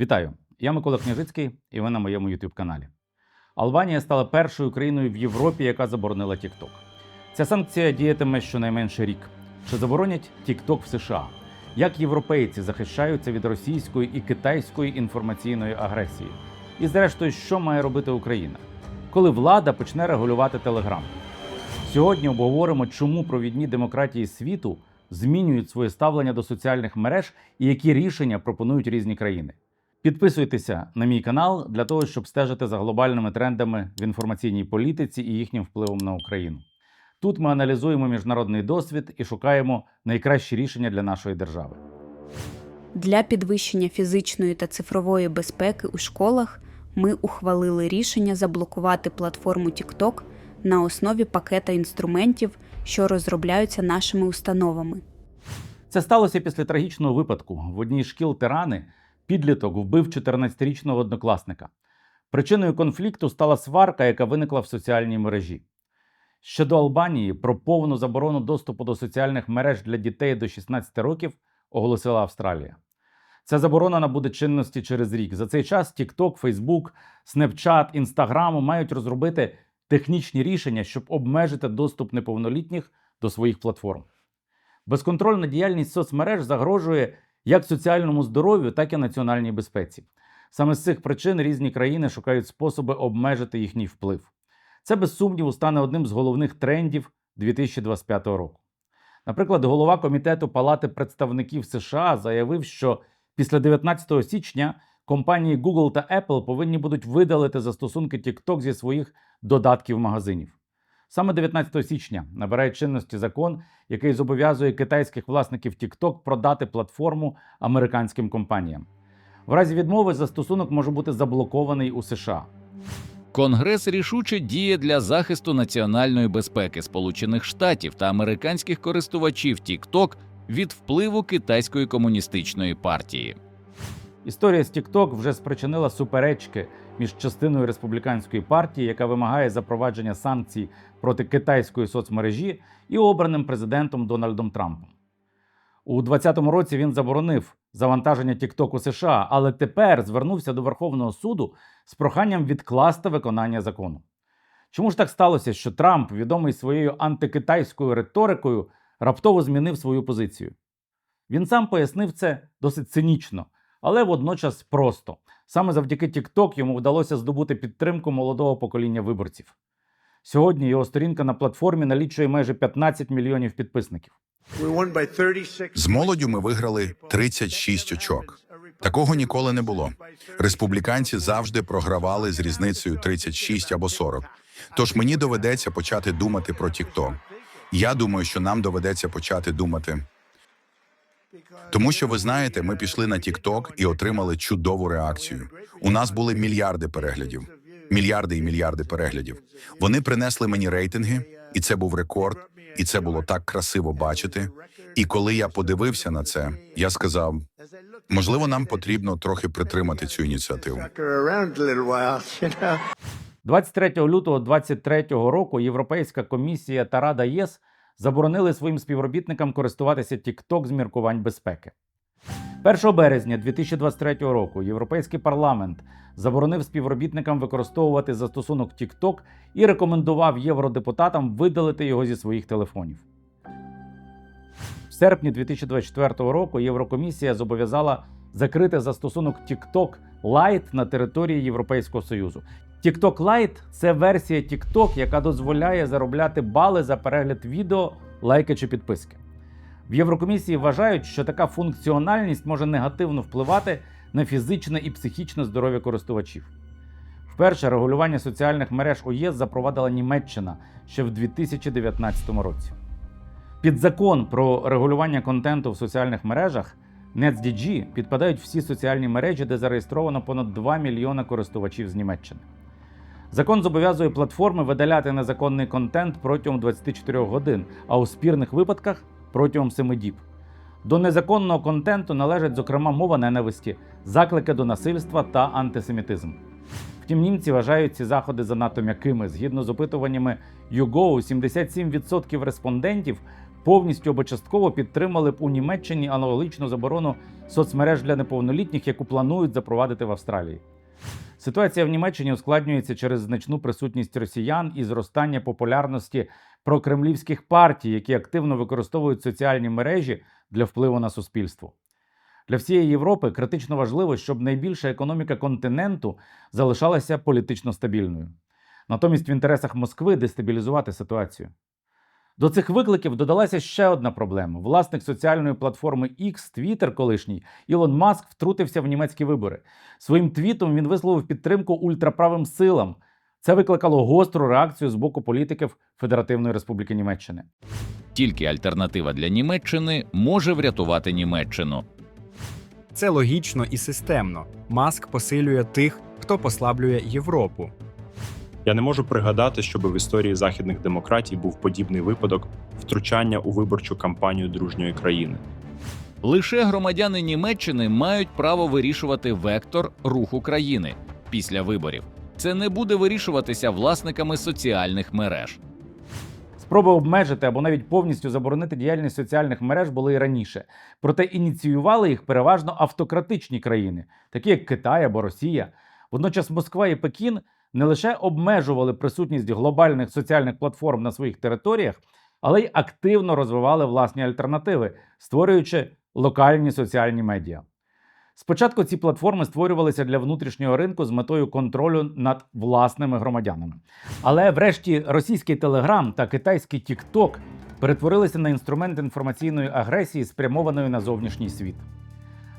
Вітаю! Я Микола Княжицький, і ви на моєму youtube каналі. Албанія стала першою країною в Європі, яка заборонила TikTok. Ця санкція діятиме щонайменше рік. Чи заборонять TikTok в США? Як європейці захищаються від російської і китайської інформаційної агресії? І зрештою, що має робити Україна? Коли влада почне регулювати Телеграм? Сьогодні обговоримо, чому провідні демократії світу змінюють своє ставлення до соціальних мереж і які рішення пропонують різні країни. Підписуйтеся на мій канал для того, щоб стежити за глобальними трендами в інформаційній політиці і їхнім впливом на Україну. Тут ми аналізуємо міжнародний досвід і шукаємо найкращі рішення для нашої держави. Для підвищення фізичної та цифрової безпеки у школах ми ухвалили рішення заблокувати платформу TikTok на основі пакета інструментів, що розробляються нашими установами. Це сталося після трагічного випадку. В одній з шкіл Тирани підліток вбив 14-річного однокласника. Причиною конфлікту стала сварка, яка виникла в соціальній мережі. Щодо Албанії, про повну заборону доступу до соціальних мереж для дітей до 16 років оголосила Австралія. Ця заборона набуде чинності через рік. За цей час TikTok, Facebook, Snapchat, Instagram мають розробити технічні рішення, щоб обмежити доступ неповнолітніх до своїх платформ. Безконтрольна діяльність соцмереж загрожує як соціальному здоров'ю, так і національній безпеці. Саме з цих причин різні країни шукають способи обмежити їхній вплив. Це без сумніву стане одним з головних трендів 2025 року. Наприклад, голова комітету Палати представників США заявив, що після 19 січня компанії Google та Apple повинні будуть видалити застосунки TikTok зі своїх додатків магазинів. Саме 19 січня набирає чинності закон, який зобов'язує китайських власників TikTok продати платформу американським компаніям. В разі відмови застосунок може бути заблокований у США. Конгрес рішуче діє для захисту національної безпеки Сполучених Штатів та американських користувачів TikTok від впливу китайської комуністичної партії. Історія з TikTok вже спричинила суперечки між частиною республіканської партії, яка вимагає запровадження санкцій проти китайської соцмережі, і обраним президентом Дональдом Трампом. У 2020 році він заборонив завантаження TikTok у США, але тепер звернувся до Верховного суду з проханням відкласти виконання закону. Чому ж так сталося, що Трамп, відомий своєю антикитайською риторикою, раптово змінив свою позицію? Він сам пояснив це досить цинічно, але водночас просто. Саме завдяки TikTok йому вдалося здобути підтримку молодого покоління виборців. Сьогодні його сторінка на платформі налічує майже 15 мільйонів підписників. З молоддю ми виграли 36 очок. Такого ніколи не було. Республіканці завжди програвали з різницею 36 або 40. Тож мені доведеться почати думати про TikTok. Я думаю, що нам доведеться почати думати. Тому що ви знаєте, ми пішли на TikTok і отримали чудову реакцію. У нас були мільярди переглядів, мільярди і мільярди переглядів. Вони принесли мені рейтинги, і це був рекорд. І це було так красиво бачити. І коли я подивився на це, я сказав: можливо, нам потрібно трохи притримати цю ініціативу. 23 лютого 2023 року Європейська комісія та Рада ЄС заборонили своїм співробітникам користуватися TikTok з міркувань безпеки. 1 березня 2023 року Європейський парламент заборонив співробітникам використовувати застосунок TikTok і рекомендував євродепутатам видалити його зі своїх телефонів. В серпні 2024 року Єврокомісія зобов'язала закрити застосунок TikTok Lite на території Європейського Союзу. TikTok Lite – це версія TikTok, яка дозволяє заробляти бали за перегляд відео, лайки чи підписки. В Єврокомісії вважають, що така функціональність може негативно впливати на фізичне і психічне здоров'я користувачів. Вперше регулювання соціальних мереж у ЄС запровадила Німеччина ще в 2019 році. Під закон про регулювання контенту в соціальних мережах NetzDG підпадають всі соціальні мережі, де зареєстровано понад 2 мільйона користувачів з Німеччини. Закон зобов'язує платформи видаляти незаконний контент протягом 24 годин, а у спірних випадках протягом 7 діб. До незаконного контенту належать, зокрема, мова ненависті, заклики до насильства та антисемітизм. Втім, німці вважають ці заходи занадто м'якими. Згідно з опитуваннями YouGo, 77% респондентів повністю або частково підтримали б у Німеччині аналогічну заборону соцмереж для неповнолітніх, яку планують запровадити в Австралії. Ситуація в Німеччині ускладнюється через значну присутність росіян і зростання популярності прокремлівських партій, які активно використовують соціальні мережі для впливу на суспільство. Для всієї Європи критично важливо, щоб найбільша економіка континенту залишалася політично стабільною. Натомість в інтересах Москви дестабілізувати ситуацію. До цих викликів додалася ще одна проблема. Власник соціальної платформи X, Twitter колишній, Ілон Маск втрутився в німецькі вибори. Своїм твітом він висловив підтримку ультраправим силам. Це викликало гостру реакцію з боку політиків Федеративної Республіки Німеччини. Тільки альтернатива для Німеччини може врятувати Німеччину. Це логічно і системно. Маск посилює тих, хто послаблює Європу. Я не можу пригадати, щоб в історії західних демократій був подібний випадок втручання у виборчу кампанію дружньої країни. Лише громадяни Німеччини мають право вирішувати вектор руху країни після виборів. Це не буде вирішуватися власниками соціальних мереж. Спроби обмежити або навіть повністю заборонити діяльність соціальних мереж були і раніше. Проте ініціювали їх переважно автократичні країни, такі як Китай або Росія. Водночас Москва і Пекін не лише обмежували присутність глобальних соціальних платформ на своїх територіях, але й активно розвивали власні альтернативи, створюючи локальні соціальні медіа. Спочатку ці платформи створювалися для внутрішнього ринку з метою контролю над власними громадянами. Але врешті російський Телеграм та китайський TikTok перетворилися на інструмент інформаційної агресії, спрямованої на зовнішній світ.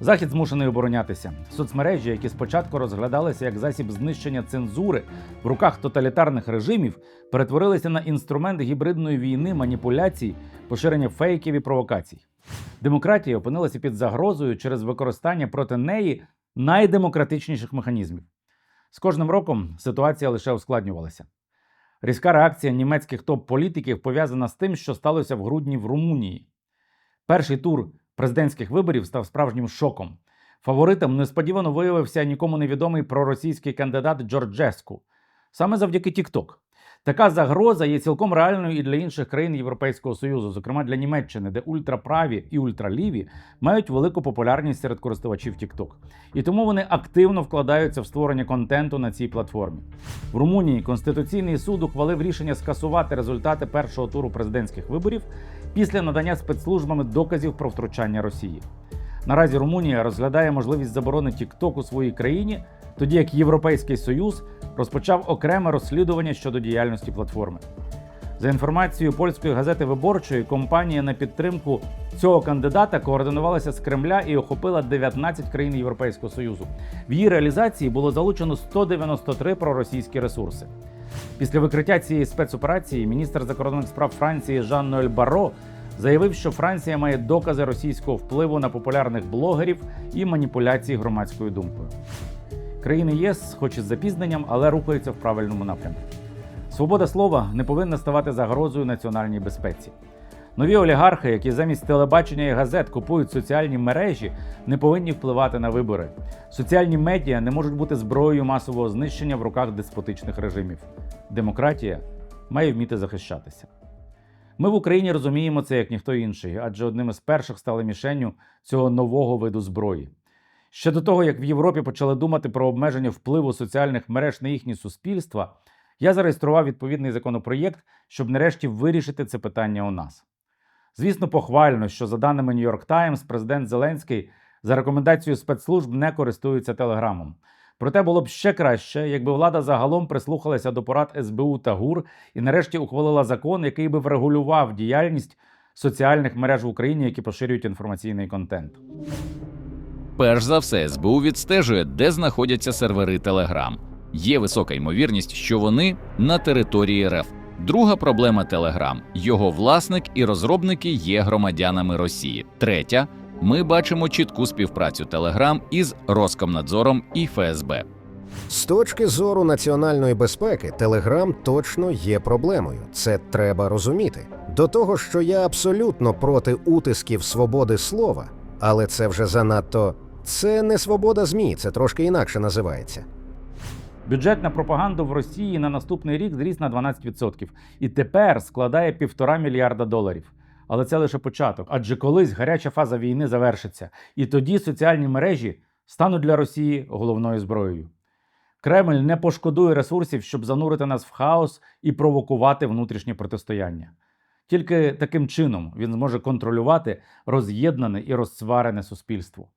Захід змушений оборонятися. Соцмережі, які спочатку розглядалися як засіб знищення цензури в руках тоталітарних режимів, перетворилися на інструмент гібридної війни, маніпуляцій, поширення фейків і провокацій. Демократія опинилася під загрозою через використання проти неї найдемократичніших механізмів. З кожним роком ситуація лише ускладнювалася. Різка реакція німецьких топ-політиків пов'язана з тим, що сталося в грудні в Румунії. Перший тур президентських виборів став справжнім шоком. Фаворитом несподівано виявився нікому невідомий проросійський кандидат Джорджеску, саме завдяки TikTok. Така загроза є цілком реальною і для інших країн Європейського Союзу, зокрема для Німеччини, де ультраправі і ультраліві мають велику популярність серед користувачів TikTok. І тому вони активно вкладаються в створення контенту на цій платформі. В Румунії Конституційний суд ухвалив рішення скасувати результати першого туру президентських виборів після надання спецслужбами доказів про втручання Росії. Наразі Румунія розглядає можливість заборони TikTok у своїй країні, тоді як Європейський Союз розпочав окреме розслідування щодо діяльності платформи. За інформацією польської газети Виборчої, компанія на підтримку цього кандидата координувалася з Кремля і охопила 19 країн Європейського Союзу. В її реалізації було залучено 193 проросійські ресурси. Після викриття цієї спецоперації міністр закордонних справ Франції Жан-Ноель Барро заявив, що Франція має докази російського впливу на популярних блогерів і маніпуляції громадською думкою. Країни ЄС, хоч із запізненням, але рухаються в правильному напрямку. Свобода слова не повинна ставати загрозою національній безпеці. Нові олігархи, які замість телебачення і газет купують соціальні мережі, не повинні впливати на вибори. Соціальні медіа не можуть бути зброєю масового знищення в руках деспотичних режимів. Демократія має вміти захищатися. Ми в Україні розуміємо це як ніхто інший, адже одним із перших стали мішенню цього нового виду зброї. Ще до того, як в Європі почали думати про обмеження впливу соціальних мереж на їхні суспільства, я зареєстрував відповідний законопроєкт, щоб нарешті вирішити це питання у нас. Звісно, похвально, що за даними New York Times, президент Зеленський за рекомендацією спецслужб не користується телеграмом. Проте було б ще краще, якби влада загалом прислухалася до порад СБУ та ГУР і нарешті ухвалила закон, який би врегулював діяльність соціальних мереж в Україні, які поширюють інформаційний контент. Перш за все, СБУ відстежує, де знаходяться сервери Telegram. Є висока ймовірність, що вони на території РФ. Друга проблема Telegram – його власник і розробники є громадянами Росії. Третя ми бачимо чітку співпрацю Telegram із Роскомнадзором і ФСБ. З точки зору національної безпеки, Телеграм точно є проблемою. Це треба розуміти. До того, що я абсолютно проти утисків свободи слова, але це вже занадто. Це не свобода ЗМІ, це трошки інакше називається. Бюджет на пропаганду в Росії на наступний рік зріс на 12% і тепер складає півтора мільярда доларів. Але це лише початок, адже колись гаряча фаза війни завершиться, і тоді соціальні мережі стануть для Росії головною зброєю. Кремль не пошкодує ресурсів, щоб занурити нас в хаос і провокувати внутрішнє протистояння. Тільки таким чином він зможе контролювати роз'єднане і розсварене суспільство.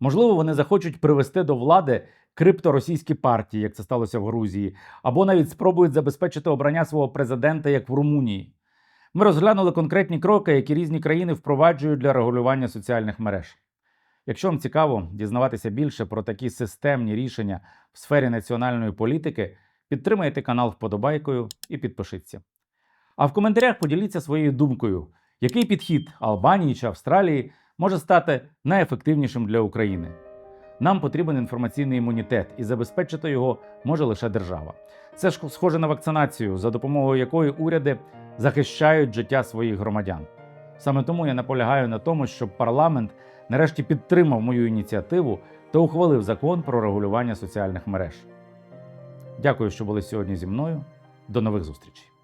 Можливо, вони захочуть привести до влади крипторосійські партії, як це сталося в Грузії, або навіть спробують забезпечити обрання свого президента, як в Румунії. Ми розглянули конкретні кроки, які різні країни впроваджують для регулювання соціальних мереж. Якщо вам цікаво дізнаватися більше про такі системні рішення в сфері національної політики, підтримайте канал вподобайкою і підпишіться. А в коментарях поділіться своєю думкою, який підхід Албанії чи Австралії може стати найефективнішим для України. Нам потрібен інформаційний імунітет, і забезпечити його може лише держава. Це ж схоже на вакцинацію, за допомогою якої уряди захищають життя своїх громадян. Саме тому я наполягаю на тому, щоб парламент нарешті підтримав мою ініціативу та ухвалив закон про регулювання соціальних мереж. Дякую, що були сьогодні зі мною. До нових зустрічей.